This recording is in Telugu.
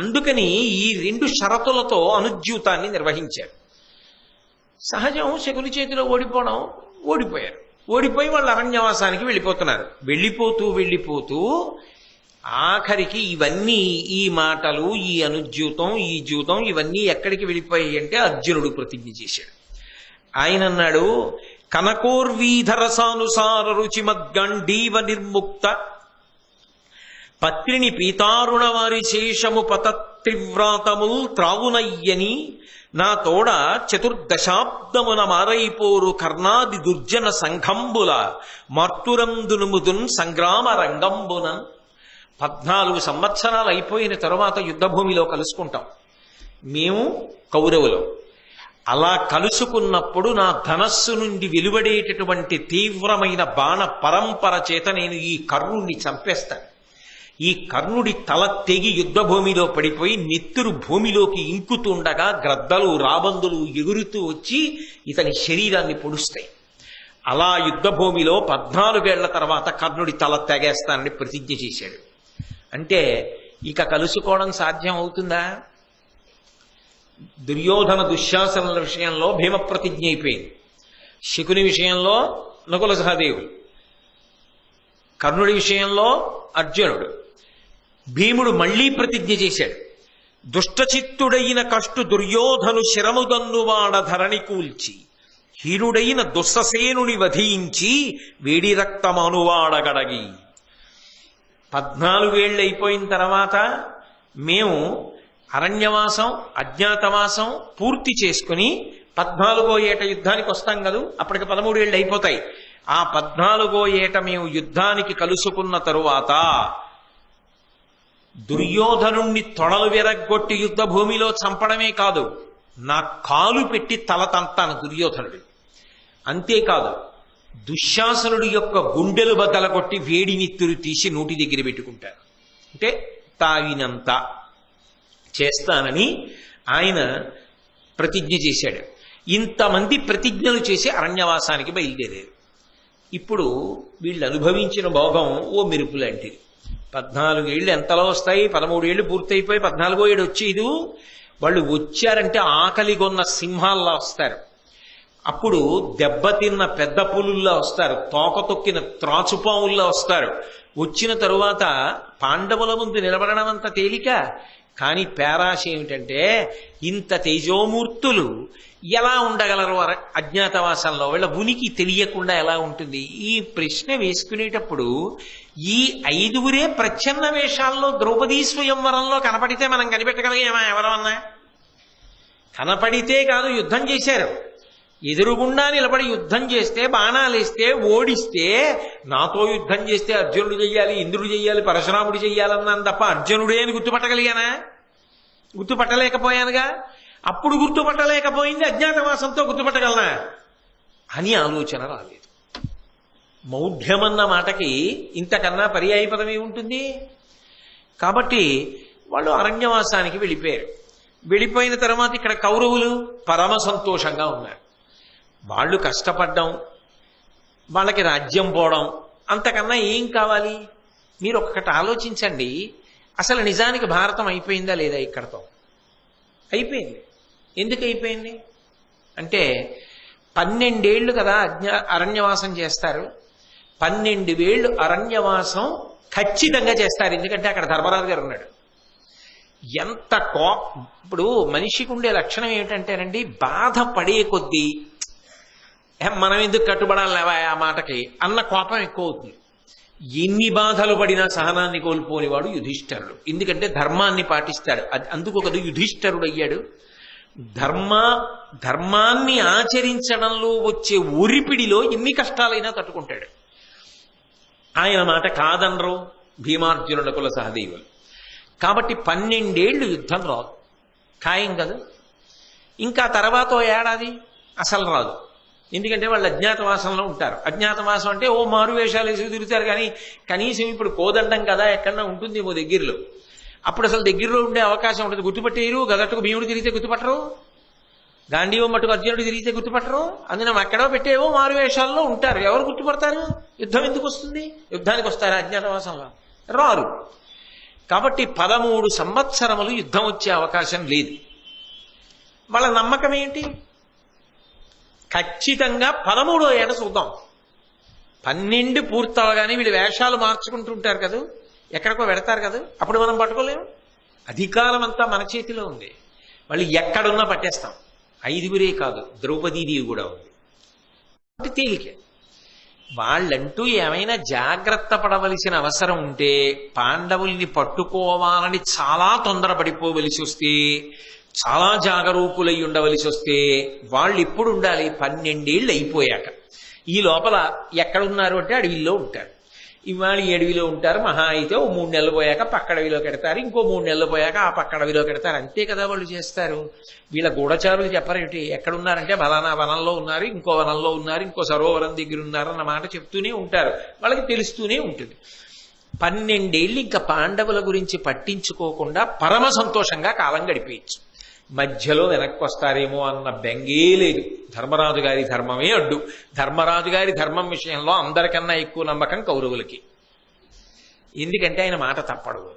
అందుకని ఈ రెండు షరతులతో అనుద్యూతాన్ని నిర్వహించారు సహజం శకుని చేతిలో ఓడిపోవడం ఓడిపోయారు. ఓడిపోయి వాళ్ళు అరణ్యవాసానికి వెళ్ళిపోతున్నారు. వెళ్ళిపోతూ వెళ్ళిపోతూ ఆఖరికి ఇవన్నీ ఈ మాటలు ఈ అనుజ్యూతం ఈ జూతం ఇవన్నీ ఎక్కడికి వెళ్ళిపోయాయి అంటే అర్జునుడు ప్రతిజ్ఞ చేశాడు. ఆయన అన్నాడు కనకోర్వీధరసానుసార రుచిమద్గండీవ నిర్ముక్త పత్రిని పీతారుణ వారి శేషము పతత్రివ్రాతముల్ త్రావునయ్యని నా తోడ చతుర్దశాబ్దమున మారైపోరు కర్ణాది దుర్జన సంఘంబుల మార్తురందునుముదున్ సంగ్రామ రంగంబునన్ పద్నాలుగు సంవత్సరాలు అయిపోయిన తరువాత యుద్ధభూమిలో కలుసుకుంటాం. మేము కౌరవులం. అలా కలుసుకున్నప్పుడు నా ధనస్సు నుండి వెలువడేటటువంటి తీవ్రమైన బాణ పరంపర చేత నేను ఈ కర్ణుణ్ణి చంపేస్తాను. ఈ కర్ణుడి తల తెగి యుద్ధభూమిలో పడిపోయి నెత్తురు భూమిలోకి ఇంకుతుండగా గ్రద్దలు రాబందులు ఎగురుతూ వచ్చి ఇతని శరీరాన్ని పొడుస్తాయి. అలా యుద్ధభూమిలో పద్నాలుగేళ్ళ తర్వాత కర్ణుడి తల తెగేస్తానని ప్రతిజ్ఞ చేశాడు. అంటే ఇక కలుసుకోవడం సాధ్యం అవుతుందా దుర్యోధన దుశ్శాసనల విషయంలో భీమ ప్రతిజ్ఞ అయిపోయింది. శకుని విషయంలో నకుల సహదేవుడు కర్ణుడి విషయంలో అర్జునుడు. భీముడు మళ్ళీ ప్రతిజ్ఞ చేశాడు. దుష్టచిత్తుడైన కష్టు దుర్యోధను శరముదన్నువాడ ధరణి కూల్చి హీనుడైన దుస్ససేనుని వధించి వేడి రక్తమనువాడగడగి పద్నాలుగేళ్ళు అయిపోయిన తర్వాత మేము అరణ్యవాసం అజ్ఞాతవాసం పూర్తి చేసుకుని పద్నాలుగో ఏట యుద్ధానికి వస్తాం కదూ? అప్పటికి పదమూడేళ్ళు అయిపోతాయి. ఆ పద్నాలుగో ఏట మేము యుద్ధానికి కలుసుకున్న తరువాత దుర్యోధనుణ్ణి తొడలు విరగ్గొట్టి యుద్ధ భూమిలో చంపడమే కాదు నా కాలు పెట్టి తల తంతాను దుర్యోధనుడి. అంతేకాదు దుశ్శాసనుడి యొక్క గుండెలు బద్దల కొట్టి వేడి నిత్తురు తీసి నోటి దగ్గర పెట్టుకుంటారు అంటే తావినంత చేస్తానని ఆయన ప్రతిజ్ఞ చేశాడు. ఇంతమంది ప్రతిజ్ఞలు చేసి అరణ్యవాసానికి బయలుదేరారు. ఇప్పుడు వీళ్ళు అనుభవించిన భోగం ఓ మెరుపు లాంటిది. పద్నాలుగు ఏళ్ళు ఎంతలో వస్తాయి? పదమూడు ఏళ్ళు పూర్తయిపోయి పద్నాలుగో ఏడు వచ్చేది వాళ్ళు వచ్చారంటే ఆకలిగొన్న సింహాల్లా వస్తారు. అప్పుడు దెబ్బతిన్న పెద్ద పులుల్లా వస్తారు. తోక తొక్కిన త్రాచుపావుల్లా వస్తారు. వచ్చిన తరువాత పాండవుల ముందు నిలబడడం అంత తేలిక? కానీ పేరాశ ఏమిటంటే ఇంత తేజోమూర్తులు ఎలా ఉండగలరు అజ్ఞాతవాసంలో? వీళ్ళ ఉనికి తెలియకుండా ఎలా ఉంటుంది? ఈ ప్రశ్న వేసుకునేటప్పుడు ఈ ఐదుగురే ప్రచ్ఛన్న వేషాల్లో ద్రౌపదీ స్వయంవరంలో కనపడితే మనం కనిపెట్టగలిగేమా ఎవరన్నా కనపడితే కాదు యుద్ధం చేశారు. ఎదురుగుండా నిలబడి యుద్ధం చేస్తే బాణాలేస్తే ఓడిస్తే నాతో యుద్ధం చేస్తే అర్జునుడు చెయ్యాలి ఇంద్రుడు చెయ్యాలి పరశురాముడు చెయ్యాలన్నాను తప్ప అర్జునుడే అని గుర్తుపట్టగలిగానా? గుర్తుపట్టలేకపోయానుగా? అప్పుడు గుర్తుపట్టలేకపోయింది అజ్ఞాతవాసంతో గుర్తుపట్టగలనా? అని ఆలోచన రాలేదు. మౌఢ్యమన్న మాటకి ఇంతకన్నా పర్యాయ పదం ఉంటుంది కాబట్టి వాళ్ళు అరణ్యవాసానికి వెళ్ళిపోయారు. వెళ్ళిపోయిన తర్వాత ఇక్కడ కౌరవులు పరమ సంతోషంగా ఉన్నారు. వాళ్ళు కష్టపడ్డం వాళ్ళకి రాజ్యం పోవడం అంతకన్నా ఏం కావాలి? మీరు ఒక్కటి ఆలోచించండి. అసలు నిజానికి భారతం అయిపోయిందా లేదా ఇక్కడతో? అయిపోయింది. ఎందుకు అయిపోయింది? అంటే పన్నెండేళ్ళు కదా అజ్ఞా అరణ్యవాసం చేస్తారు. పన్నెండు వేళ్ళు అరణ్యవాసం ఖచ్చితంగా చేస్తారు. ఎందుకంటే అక్కడ ధర్మరాజు గారు ఉన్నాడు. ఎంత కో ఇప్పుడు మనిషికి ఉండే లక్షణం ఏమిటంటేనండి బాధ పడే కొద్దీ మనం ఎందుకు కట్టుబడాలి లేవా ఆ మాటకి? అన్న కోపం ఎక్కువ అవుతుంది ఎన్ని బాధలు పడినా సహనాన్ని కోల్పోనివాడు యుధిష్ఠరుడు. ఎందుకంటే ధర్మాన్ని పాటిస్తాడు. అది అందుకు కదా యుధిష్ఠరుడు అయ్యాడు. ధర్మ ధర్మాన్ని ఆచరించడంలో వచ్చే ఊరిపిడిలో ఎన్ని కష్టాలైనా తట్టుకుంటాడు. ఆయన మాట కాదనరు. భీమార్జునుడకుల సహదేవులు. కాబట్టి పన్నెండేళ్ళు యుద్ధం రాదు. ఖాయం కదా? ఇంకా తర్వాత ఏడాది? అసలు రాదు. ఎందుకంటే వాళ్ళు అజ్ఞాతవాసంలో ఉంటారు. అజ్ఞాతవాసం అంటే ఓ మారు వేషాలు వేసి తిరుగుతారు కానీ కనీసం ఇప్పుడు కోదండం కదా ఎక్కడన్నా ఉంటుంది ఓ దగ్గరలో. అప్పుడు అసలు దగ్గరలో ఉండే అవకాశం ఉంటుంది గుర్తుపట్టేయరు గదట్టుకు భీముడు తిరిగితే గుర్తుపట్టరు. గాంధీవో మటుకు అర్జునుడు తిరిగితే గుర్తుపట్టరు. అందులో ఎక్కడో పెట్టేవో మారు వేషాల్లో ఉంటారు. ఎవరు గుర్తుపడతారు? యుద్ధం ఎందుకు వస్తుంది? యుద్ధానికి వస్తారు అజ్ఞాతవాసంలో? రారు. కాబట్టి పదమూడు సంవత్సరములు యుద్ధం వచ్చే అవకాశం లేదు. వాళ్ళ నమ్మకం ఏంటి? ఖచ్చితంగా పదమూడో ఏట చూద్దాం. పన్నెండు పూర్తవగానే వీళ్ళు వేషాలు మార్చుకుంటుంటారు కదా? ఎక్కడికో పెడతారు కదా? అప్పుడు మనం పట్టుకోలేము. అధికారం అంతా మన చేతిలో ఉంది. వాళ్ళు ఎక్కడున్నా పట్టేస్తాం. ఐదుగురే కాదు ద్రౌపదీదేవి కూడా ఉంది. తేలికే. వాళ్ళంటూ ఏమైనా జాగ్రత్త పడవలసిన అవసరం ఉంటే పాండవుల్ని పట్టుకోవాలని చాలా తొందరపడిపోవలసి వస్తే చాలా జాగరూకులై ఉండవలసి వస్తే వాళ్ళు ఇప్పుడు ఉండాలి పన్నెండేళ్ళు అయిపోయాక. ఈ లోపల ఎక్కడున్నారు అంటే అడవిలో ఉంటారు. ఇవాళ ఈ అడవిలో ఉంటారు మహా అయితే ఓ మూడు నెలలు పోయాక పక్కడవిలో పెడతారు ఇంకో మూడు నెలలు పోయాక ఆ పక్కడవిలో పెడతారు అంతే కదా వాళ్ళు చేస్తారు. వీళ్ళ గూఢచారులు చెప్పరేంటి ఎక్కడున్నారంటే బలానా వనంలో ఉన్నారు ఇంకో వనంలో ఉన్నారు ఇంకో సరోవరం దగ్గర ఉన్నారు అన్న మాట చెప్తూనే ఉంటారు. వాళ్ళకి తెలుస్తూనే ఉంటుంది. పన్నెండేళ్ళు ఇంకా పాండవుల గురించి పట్టించుకోకుండా పరమ సంతోషంగా కాలం గడిపేయచ్చు. మధ్యలో వెనక్కి వస్తారేమో అన్న బెంగే లేదు. ధర్మరాజు గారి ధర్మమే అడ్డు. ధర్మరాజు గారి ధర్మం విషయంలో అందరికన్నా ఎక్కువ నమ్మకం కౌరవులకి. ఎందుకంటే ఆయన మాట తప్పడు.